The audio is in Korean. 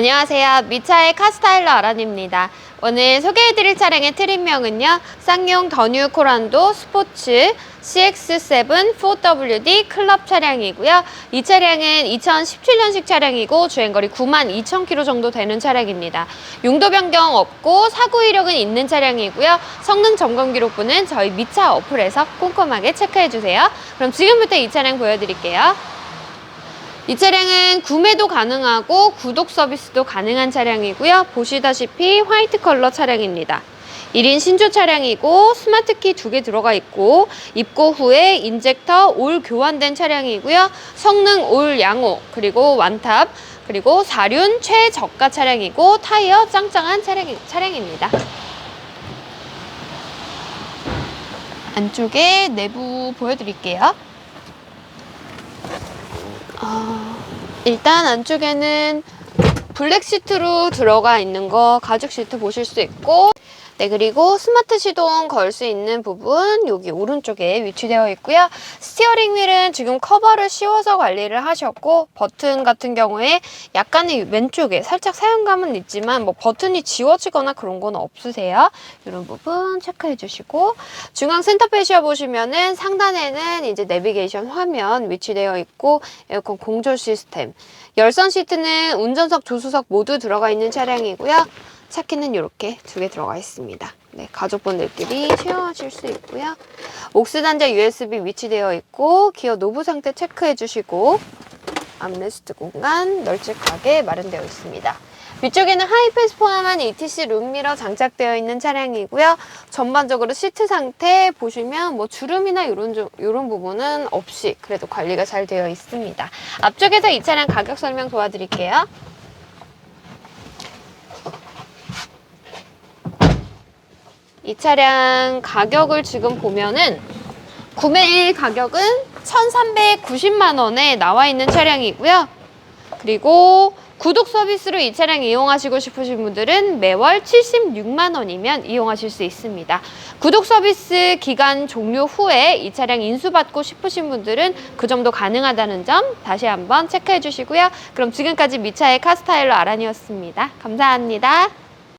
안녕하세요. 미차의 카스타일러 아란입니다. 오늘 소개해드릴 차량의 트림명은요. 쌍용 더뉴 코란도 스포츠 CX7 4WD 클럽 차량이고요. 이 차량은 2017년식 차량이고 주행거리 9만 2천 킬로 정도 되는 차량입니다. 용도 변경 없고 사고 이력은 있는 차량이고요. 성능 점검 기록부는 저희 미차 어플에서 꼼꼼하게 체크해주세요. 그럼 지금부터 이 차량 보여드릴게요. 이 차량은 구매도 가능하고 구독 서비스도 가능한 차량이고요. 보시다시피 화이트 컬러 차량입니다. 1인 신조 차량이고 스마트키 두 개 들어가 있고 입고 후에 인젝터 올 교환된 차량이고요. 성능 올 양호 그리고 완탑 그리고 사륜 최저가 차량이고 타이어 짱짱한 차량, 차량입니다. 안쪽에 내부 보여드릴게요. 아, 일단 안쪽에는 블랙 시트로 들어가 있는 거 가죽 시트 보실 수 있고 네 그리고 스마트 시동 걸 수 있는 부분 여기 오른쪽에 위치되어 있고요. 스티어링 휠은 지금 커버를 씌워서 관리를 하셨고 버튼 같은 경우에 약간의 왼쪽에 살짝 사용감은 있지만 뭐 버튼이 지워지거나 그런 건 없으세요. 이런 부분 체크해 주시고 중앙 센터페시아 보시면은 상단에는 이제 내비게이션 화면 위치되어 있고 에어컨 공조 시스템 열선 시트는 운전석 조수석 모두 들어가 있는 차량이고요 차키는 이렇게 두 개 들어가 있습니다. 네, 가족분들끼리 쉐어하실 수 있고요. 옥스 단자 USB 위치되어 있고 기어 노브 상태 체크해 주시고 암레스트 공간 널찍하게 마련되어 있습니다. 위쪽에는 하이패스 포함한 ETC 룸미러 장착되어 있는 차량이고요. 전반적으로 시트 상태 보시면 뭐 주름이나 이런 이런 부분은 없이 그래도 관리가 잘 되어 있습니다. 앞쪽에서 이 차량 가격 설명 도와드릴게요. 이 차량 가격을 지금 보면은 구매일 가격은 1,390만 원에 나와 있는 차량이고요. 그리고 구독 서비스로 이 차량 이용하시고 싶으신 분들은 매월 76만 원이면 이용하실 수 있습니다. 구독 서비스 기간 종료 후에 이 차량 인수받고 싶으신 분들은 그 정도 가능하다는 점 다시 한번 체크해 주시고요. 그럼 지금까지 미차의 카스타일러 아란이었습니다. 감사합니다.